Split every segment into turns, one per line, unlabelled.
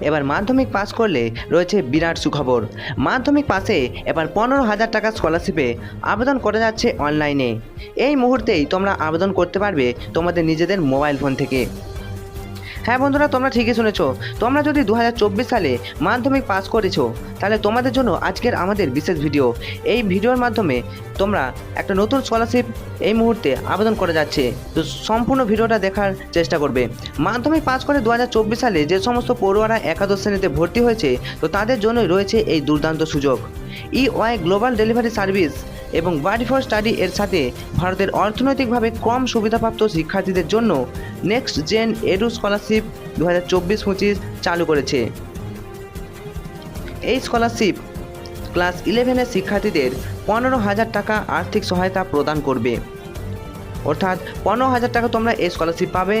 এবার মাধ্যমিক পাস করলে রয়েছে বিরাট সুখবর। মাধ্যমিক পাসে এবার পনেরো হাজার টাকা স্কলারশিপে আবেদন করা যাচ্ছে অনলাইনে এই মুহূর্তেই তোমরা আবেদন করতে পারবে তোমাদের নিজেদের মোবাইল ফোন থেকে। হ্যাঁ বন্ধুরা, তোমরা ঠিকই শুনেছো। তোমরা যদি দু হাজার চব্বিশ সালে মাধ্যমিক পাস করেছ, তাহলে তোমাদের জন্য আজকের আমাদের বিশেষ ভিডিও। এই ভিডিওর মাধ্যমে তোমরা একটা নতুন স্কলারশিপ এই মুহূর্তে আবেদন করা যাচ্ছে। তো সম্পূর্ণ ভিডিওটা দেখার চেষ্টা করবে। মাধ্যমিক পাস করে দু হাজার চব্বিশ সালে যে সমস্ত পড়ুয়ারা একাদশ শ্রেণীতে ভর্তি হয়েছে, তো তাদের জন্যই রয়েছে এই দুর্দান্ত সুযোগ। E Y global delivery service এবং বাডি ফর স্টাডি এর সাথে ভারতের অর্থনৈতিকভাবে কম সুবিধাপ্রাপ্ত শিক্ষার্থীদের জন্য নেক্সট জেন এডু স্কলারশিপ দু হাজার চব্বিশ পঁচিশ চালু করেছে। এই স্কলারশিপ ক্লাস ইলেভেনের শিক্ষার্থীদের পনেরো হাজার টাকা আর্থিক সহায়তা প্রদান করবে। অর্থাৎ পনেরো হাজার টাকা তোমরা এই স্কলারশিপ পাবে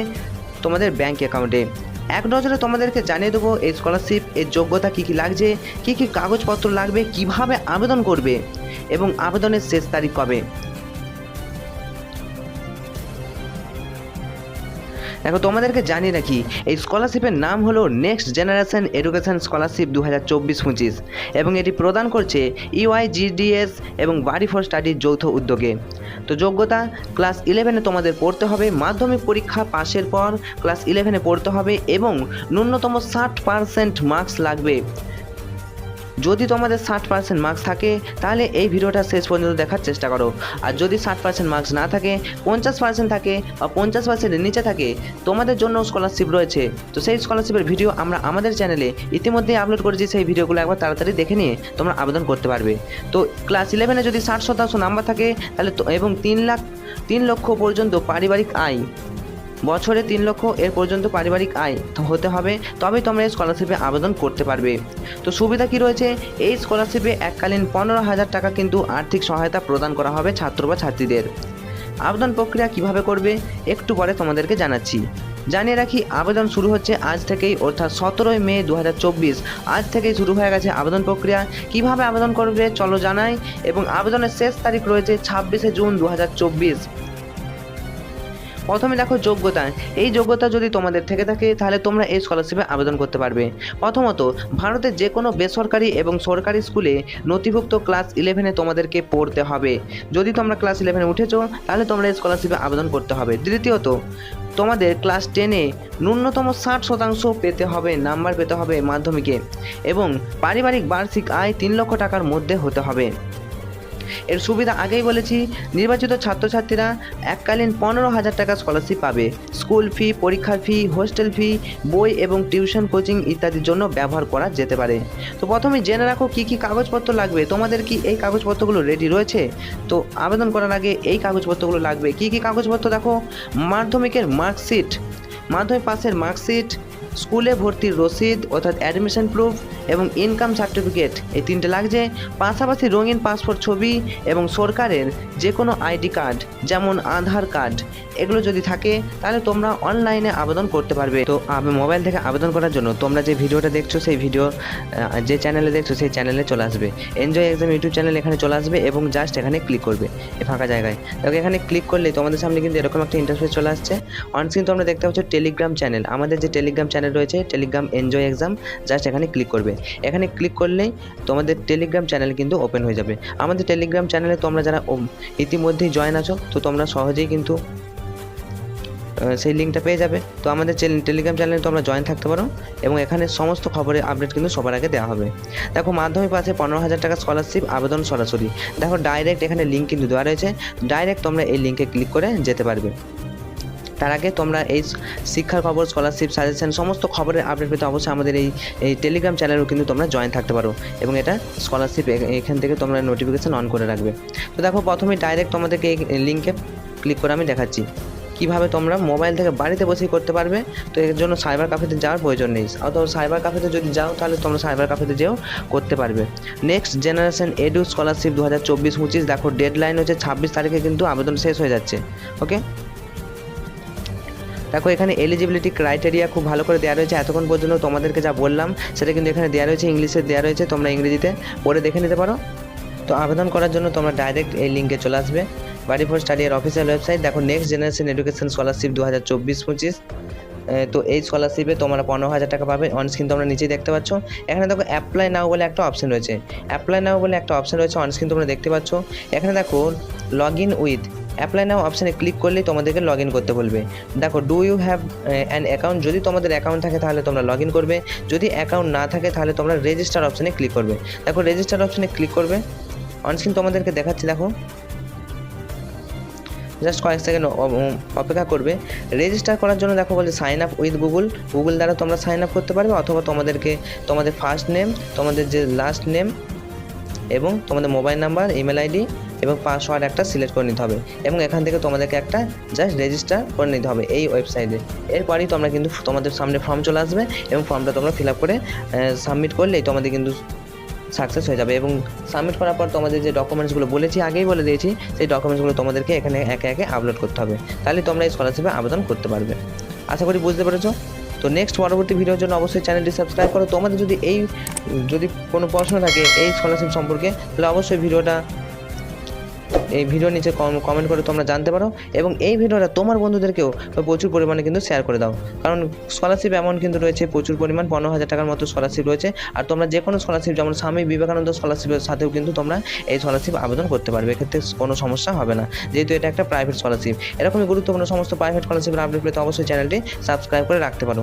তোমাদের ব্যাংক অ্যাকাউন্টে এক নজরে তোমাদেরকে জানিয়ে দেবো, এই স্কলারশিপ এর যোগ্যতা কী কী লাগছে, কী কী কাগজপত্র লাগবে, কীভাবে আবেদন করবে, এবং আবেদনের শেষ তারিখ কবে। দেখো, তোমাদেরকে জানিয়ে রাখি, এই স্কলারশিপের নাম হলো নেক্সট জেনারেশন এডুকেশন স্কলারশিপ দু হাজার চব্বিশ পঁচিশ এবং এটি প্রদান করছে E ইউআইজিডিএস এবং বাড়ি ফর স্টাডির যৌথ উদ্যোগে। তো যোগ্যতা ক্লাস ইলেভেনে তোমাদের পড়তে হবে, মাধ্যমিক পরীক্ষা পাশের পর ক্লাস ইলেভেনে পড়তে হবে এবং ন্যূনতম ষাট পার্সেন্ট মার্কস লাগবে। যদি তোমাদের ষাট পার্সেন্ট মার্কস থাকে, তাহলে এই ভিডিওটা শেষ পর্যন্ত দেখার চেষ্টা করো। আর যদি ষাট পার্সেন্ট মার্কস না থাকে, পঞ্চাশ পার্সেন্ট থাকে বা পঞ্চাশ পার্সেন্টের নিচে থাকে, তোমাদের জন্য স্কলারশিপ রয়েছে। তো সেই স্কলারশিপের ভিডিও আমরা আমাদের চ্যানেলে ইতিমধ্যেই আপলোড করেছি, সেই ভিডিওগুলো একবার তাড়াতাড়ি দেখে নিয়ে তোমরা আবেদন করতে পারবে। তো ক্লাস ইলেভেনে যদি ষাট শতাংশ নাম্বার থাকে, তাহলে এবং তিন লাখ, তিন লক্ষ পর্যন্ত পারিবারিক আয়। বছরে তিন লক্ষ এর পর্যন্ত পারিবারিক আয় হতে হবে তবে তোমরা এই স্কলারশিপে আবেদন করতে পারবে। তো সুবিধা কি রয়েছে? এই স্কলারশিপে এককালীন পনেরো হাজার টাকা কিন্তু আর্থিক সহায়তা প্রদান করা হবে ছাত্র বা ছাত্রীদের। আবেদন প্রক্রিয়া কীভাবে করবে? একটু পরে তোমাদেরকে জানাচ্ছি। জানিয়ে রাখি, আবেদন শুরু হচ্ছে আজ থেকেই, অর্থাৎ সতেরোই মে দু হাজার চব্বিশ। আজ থেকেই শুরু হয়ে গেছে আবেদন প্রক্রিয়া। কীভাবে আবেদন করবে? চলো জানাই। এবং আবেদনের শেষ তারিখ রয়েছে ছাব্বিশে জুন দু হাজার চব্বিশ। প্রথমে দেখো যোগ্যতা। এই যোগ্যতা যদি তোমাদের থেকে থাকে, তাহলে তোমরা এই স্কলারশিপে আবেদন করতে পারবে। প্রথমত, ভারতের যে কোনো বেসরকারি এবং সরকারি স্কুলে নথিভুক্ত ক্লাস ইলেভেনে তোমাদেরকে পড়তে হবে। যদি তোমরা ক্লাস ইলেভেনে উঠেছো, তাহলে তোমরা এই স্কলারশিপে আবেদন করতে হবে। দ্বিতীয়ত, তোমাদের ক্লাস টেনে ন্যূনতম ষাট শতাংশ পেতে হবে নাম্বার পেতে হবে মাধ্যমিকে এবং পারিবারিক বার্ষিক আয় তিন লক্ষ টাকার মধ্যে হতে হবে। এর সুবিধা আগেই বলেছি, নির্বাচিত ছাত্রছাত্রীরা এককালীন পনেরো হাজার টাকা স্কলারশিপ পাবে। স্কুল ফি, পরীক্ষার ফি, হোস্টেল ফি, বই এবং টিউশন, কোচিং ইত্যাদির জন্য ব্যবহার করা যেতে পারে। তো প্রথমে জেনে রাখো কী কী কাগজপত্র লাগবে। তোমাদের কি এই কাগজপত্রগুলো রেডি রয়েছে? তো আবেদন করার আগে এই কাগজপত্রগুলো লাগবে। কী কী কাগজপত্র দেখো? মাধ্যমিকের মার্কশিট মাধ্যমিক পাসের মার্কশিট স্কুলে ভর্তির রসিদ অর্থাৎ অ্যাডমিশন প্রুফ এবং ইনকাম সার্টিফিকেট এই তিনটে লাগছে। পাশাপাশি রঙিন পাসপোর্ট ছবি এবং সরকারের যে কোনো আইডি কার্ড যেমন আধার কার্ড এগুলো যদি থাকে, তাহলে তোমরা অনলাইনে আবেদন করতে পারবে। তো আমি মোবাইল থেকে আবেদন করার জন্য তোমরা যে ভিডিওটা দেখছ, সেই ভিডিও যে চ্যানেলে দেখছ, সেই চ্যানেলে চলে আসবে। এনজয় এক্সাম ইউটিউব চ্যানেল এখানে চলে আসবে এবং জাস্ট এখানে ক্লিক করবে এই ফাঁকা জায়গায়। দেখো, এখানে ক্লিক করলে তোমাদের সামনে কিন্তু এরকম একটা ইন্টারফেস চলে আসছে। অন স্ক্রিন তোমরা দেখতে পাচ্ছ টেলিগ্রাম চ্যানেল আমাদের যে টেলিগ্রাম চ্যানেল রয়েছে টেলিগ্রাম এনজয় এক্সাম জাস্ট এখানে ক্লিক করবে। এখানে ক্লিক করলেই তোমাদের টেলিগ্রাম চ্যানেল কিন্তু ওপেন হয়ে যাবে। আমাদের টেলিগ্রাম চ্যানেলে তোমরা যারা ইতিমধ্যেই জয়েন আছো, তো তোমরা সহজেই কিন্তু সেই লিঙ্কটা পেয়ে যাবে। তো আমাদের টেলিগ্রাম চ্যানেলে তোমরা জয়েন থাকতে পারো এবং এখানে সমস্ত খবরের আপডেট কিন্তু সবার আগে দেওয়া হবে। দেখো, মাধ্যমিক পাশে পনেরো হাজার টাকা স্কলারশিপ আবেদন সরাসরি। দেখো ডাইরেক্ট এখানে লিঙ্ক কিন্তু দেওয়া রয়েছে। ডাইরেক্ট তোমরা এই লিঙ্কে ক্লিক করে যেতে পারবে। তার আগে তোমরা এই শিক্ষার খবর স্কলারশিপ সাজেশন সমস্ত খবরের আপডেট পেতে অবশ্যই আমাদের এই এই টেলিগ্রাম চ্যানেলেও কিন্তু তোমরা জয়েন থাকতে পারো এবং এটা স্কলারশিপ এখান থেকে তোমরা নোটিফিকেশান অন করে রাখবে। তো দেখো, প্রথমে ডাইরেক্ট তোমাদেরকে এই লিঙ্কে ক্লিক করে আমি দেখাচ্ছি। কীভাবে তোমরা মোবাইল থেকে বাড়িতে বসেই করতে পারবে, তো এর জন্য সাইবার কাফেতে যাওয়ার প্রয়োজন নেই। অথবা সাইবার কাফেতে যদি যাও, তাহলে তোমরা সাইবার কাফেতে যেও করতে পারবে। নেক্সট জেনারেশন এডু স্কলারশিপ দু হাজার চব্বিশ পঁচিশ, দেখো ডেড লাইন হচ্ছে ছাব্বিশ তারিখে কিন্তু আবেদন শেষ হয়ে যাচ্ছে। ওকে দেখো, এখানে এলিজিবিলিটি ক্রাইটেরিয়া খুব ভালো করে দেওয়া রয়েছে। এতক্ষণ পর্যন্ত তোমাদেরকে যা বললাম, সেটা কিন্তু এখানে দেওয়া রয়েছে, ইংলিশে দেওয়া রয়েছে, তোমরা ইংরেজিতে পড়ে দেখে নিতে পারো। তো আবেদন করার জন্য তোমরা ডাইরেক্ট এই লিঙ্কে চলে আসবে। বাড়ি ফর স্টাডি এর অফিসিয়াল ওয়েবসাইট দেখো নেক্সট জেনারেশন এডুকেশন স্কলারশিপ দু হাজার চব্বিশ পঁচিশ। তো এই স্কলারশিপে তোমরা পনেরো হাজার টাকা পাবে। অন স্ক্রিন তোমরা নিচেই দেখতে পাচ্ছ। এখানে দেখো অ্যাপ্লাই নাও বলে একটা অপশন রয়েছে। অ্যাপ্লাই নাও বলে একটা অপশন রয়েছে অন স্ক্রিন তোমরা দেখতে পাচ্ছ। এখানে দেখো log in with apply now অপশানে ক্লিক করলেই তোমাদেরকে লগ ইন করতে বলবে। দেখো do you have an account যদি তোমাদের অ্যাকাউন্ট থাকে তাহলে তোমরা লগ ইন করবে। যদি অ্যাকাউন্ট না থাকে তাহলে তোমরা রেজিস্টার অপশানে ক্লিক করবে। দেখো রেজিস্টার অপশানে ক্লিক করবে। অনস্ক্রিন তোমাদেরকে দেখাচ্ছি, দেখো। জাস্ট কয়েক সেকেন্ড অপেক্ষা করবে। রেজিস্টার করার জন্য দেখো বলছে sign up with Google Google দ্বারা তোমরা সাইন আপ করতে পারবে অথবা তোমাদেরকে, তোমাদের ফার্স্ট নেম তোমাদের যে লাস্ট নেম এবং তোমাদের মোবাইল নাম্বার ইমেল আইডি এবং পাসওয়ার্ড একটা সিলেক্ট করে নিতে হবে। এবং এখান থেকে তোমাদেরকে একটা জাস্ট রেজিস্টার করে নিতে হবে এই ওয়েবসাইটে এরপরই তোমরা কিন্তু তোমাদের সামনে ফর্ম চলে আসবে এবং ফর্মটা তোমরা ফিল আপ করে সাবমিট করলেই তোমাদের কিন্তু সাকসেস হয়ে যাবে। এবং সাবমিট করার পর তোমাদের যে ডকুমেন্টসগুলো বলেছি, আগেই বলে দিয়েছি, সেই ডকুমেন্টসগুলো তোমাদেরকে এখানে একে একে আপলোড করতে হবে। তাহলে তোমরা এই স্কলারশিপে আবেদন করতে পারবে। আশা করি বুঝতে পেরেছ? তো নেক্সট পরবর্তী ভিডিওর জন্য অবশ্যই চ্যানেলটি সাবস্ক্রাইব করো। তোমাদের যদি এই, যদি কোনো প্রশ্ন থাকে এই স্কলারশিপ সম্পর্কে, তাহলে অবশ্যই ভিডিওটা এই ভিডিও নিচে কমেন্ট করে তোমরা জানতে পারো এবং এই ভিডিওটা তোমার বন্ধুদেরকেও প্রচুর পরিমাণে কিন্তু শেয়ার করে দাও। কারণ স্কলারশিপ এমন কিন্তু রয়েছে, প্রচুর পরিমাণ পনেরো হাজার টাকার মতো স্কলারশিপ রয়েছে আর তোমরা যে কোনো স্কলারশিপ যেমন স্বামী বিবেকানন্দ স্কলারশিপের সাথেও কিন্তু তোমরা এই স্কলারশিপ আবেদন করতে পারবে। এক্ষেত্রে কোনো সমস্যা হবে না। যেহেতু এটা একটা প্রাইভেট স্কলারশিপ এরকমই গুরুত্বপূর্ণ সমস্ত প্রাইভেট স্কলারশিপের আপডেট পেতে অবশ্যই চ্যানেলটি সাবস্ক্রাইব করে রাখতে পারো।